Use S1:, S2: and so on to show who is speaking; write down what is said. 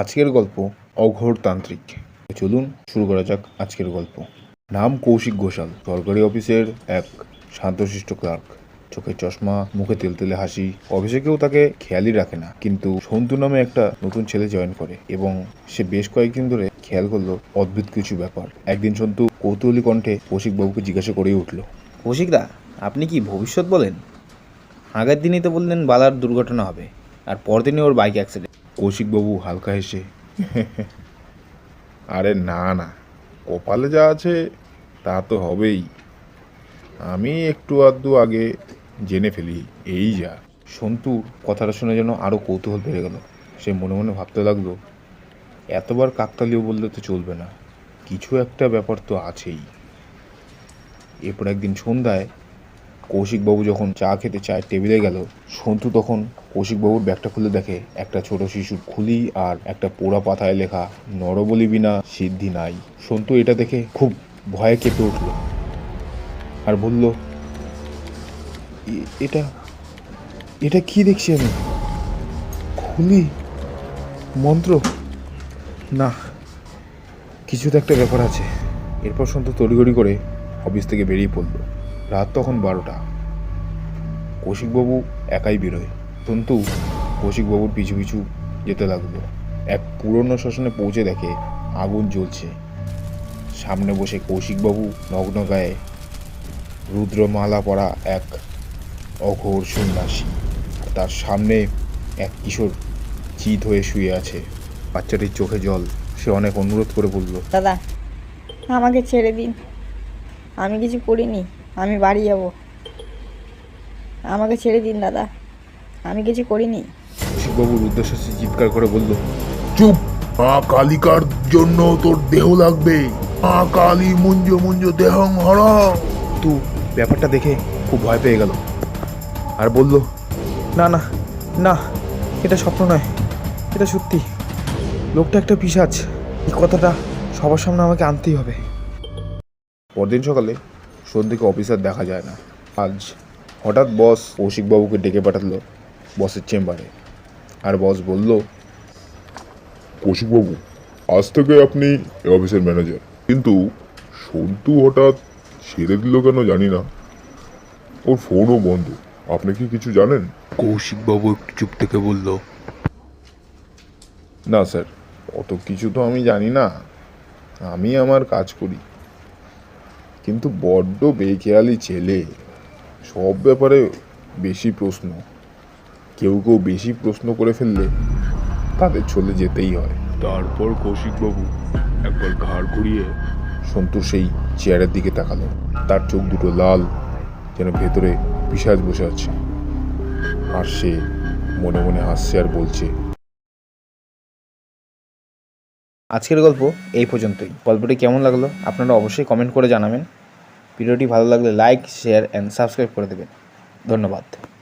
S1: আজকের গল্প অঘোরতান্ত্রিক। চলুন শুরু করা যাক আজকের গল্প। নাম কৌশিক ঘোষাল। সরকারি অফিসের এক শান্তশিষ্ট ক্লার্ক। চোখের চশমা, মুখে তেলতেলে হাসি অফিসে কেউ তাকে খেয়ালই রাখে না। কিন্তু সন্তু নামে একটা নতুন ছেলে জয়েন করে এবং সে বেশ কয়েকদিন ধরে খেয়াল করল অদ্ভুত কিছু ব্যাপার। একদিন সন্তু কৌতূহলী কণ্ঠে কৌশিকবাবুকে জিজ্ঞাসা করেই উঠল,
S2: কৌশিকদা, আপনি কি ভবিষ্যৎ বলেন? আগের দিনই তো বললেন বালার দুর্ঘটনা হবে, আর পরদিনই ওর বাইক অ্যাক্সিডেন্ট
S1: কৌশিকবাবু হালকা হেসে, আরে না না, কপালে যা আছে তা তো হবেই। আমি একটু আধটু আগে জেনে ফেলি, এই যা। সন্তুর কথাটা শুনে যেন আরও কৌতূহল বেড়ে গেল। সে মনে মনে ভাবতে লাগল, এতবার কাকতালীয় বললে তো চলবে না, কিছু একটা ব্যাপার তো আছেই। এরপর একদিন সন্ধ্যায় কৌশিকবাবু যখন চা খেতে চায় টেবিলে গেল, সন্তু তখন কৌশিকবাবুর ব্যাগটা খুলে দেখে একটা ছোট শিশুর খুলি আর একটা পোড়া পাতায় লেখা, নরবলি বিনা সিদ্ধি নাই। সন্তু এটা দেখে খুব ভয়ে কেঁপে উঠল আর বলল এটা এটা কি দেখছি আমি? খুলি? মন্ত্র? না, কিছু তো একটা ব্যাপার আছে। এরপর সন্তু তড়িগড়ি করে অফিস থেকে বেরিয়ে পড়ল। রাত তখন বারোটা। কৌশিকবাবু একাই বেরোয়। সন্তু কৌশিকবাবুর পিছু পিছু যেতে লাগল। এক পুরনো শ্মশানে পৌঁছে দেখে আগুন জ্বলছে। সামনে বসে কৌশিকবাবু নগ্ন গায়ে রুদ্রমালা পরা এক অঘোর সন্ন্যাসী। তার সামনে এক কিশোর চিত হয়ে শুয়ে আছে। বাচ্চাটির চোখে জল। সে অনেক অনুরোধ করে বলল,
S3: দাদা, আমাকে ছেড়ে দিন। আমি কিছু করিনি। আমি বাড়ি যাব। আমাকে ছেড়ে দিন দাদা। আমি কিছু করিনি।
S1: কৌশিকবাবু রুদ্রশ্বাসী চিৎকার করে বলল
S4: চুপ! মা কালিকার জন্য তোর দেহ লাগবে। মা কালী মুঞ্জ মুঞ্জ দেহং হর
S1: কিন্তু ব্যাপারটা দেখে খুব ভয় পেয়ে গেল। আর বলল না না না এটা স্বপ্ন নয়। এটা সত্যি। লোকটা একটা পিসাজ এই কথাটা সবার সামনে আমাকে আনতেই হবে। পরদিন সকালে সন্ধ্যেকে অফিসার দেখা যায় না। আজ হঠাৎ বস কৌশিকবাবুকে ডেকে পাঠালো বসের চেম্বারে আর বস বলল
S4: কৌশিকবাবু আজ থেকে আপনি এ অফিসের ম্যানেজার কিন্তু সন্তু হঠাৎ ছেড়ে দিল কেন জানি না। ওর ফোনও বন্ধ। আপনি কি কিছু জানেন?
S1: কৌশিকবাবু একটু চুপ থেকে বলল না স্যার অত কিছু তো আমি জানি না। আমি আমার কাজ করি। কিন্তু বড্ড বেখেয়ালি ছেলে। সব ব্যাপারে বেশি প্রশ্ন। কেউ কেউ বেশি প্রশ্ন করে ফেললে তাদের চলে যেতেই হয়।
S4: তারপর কৌশিকবাবু একবার ঘাড় ঘুরিয়ে
S1: সন্তুর সেই চেয়ারের দিকে তাকালো। তার চোখ দুটো লাল যেন ভেতরে পিসাজ বসে আছে। আর সে মনে মনে হাসছে আর বলছে
S2: আজকের গল্প এই পর্যন্তই। গল্পটি কেমন লাগল আপনারা অবশ্যই কমেন্ট করে জানাবেন। ভিডিওটি ভালো লাগলে লাইক শেয়ার অ্যান্ড সাবস্ক্রাইব করে দেবেন। ধন্যবাদ।